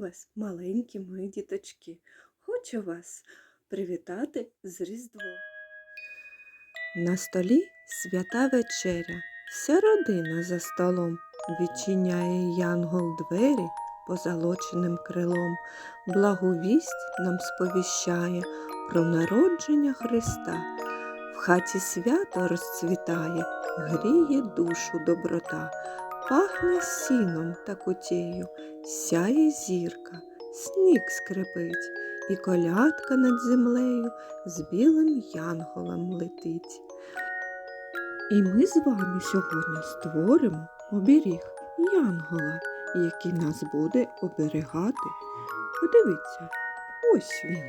вас, маленькі мої діточки. Хочу вас привітати з Різдвом. На столі свята вечеря, вся родина за столом. Відчиняє янгол двері позолоченим крилом. Благу вість нам сповіщає про народження Христа. В хаті свято розцвітає, гріє душу доброта, пахне сіном та кутєю, сяє зірка, сніг скрипить, і колядка над землею з білим янголом летить. І ми з вами сьогодні створимо оберіг янгола, який нас буде оберігати. Подивіться, ось він.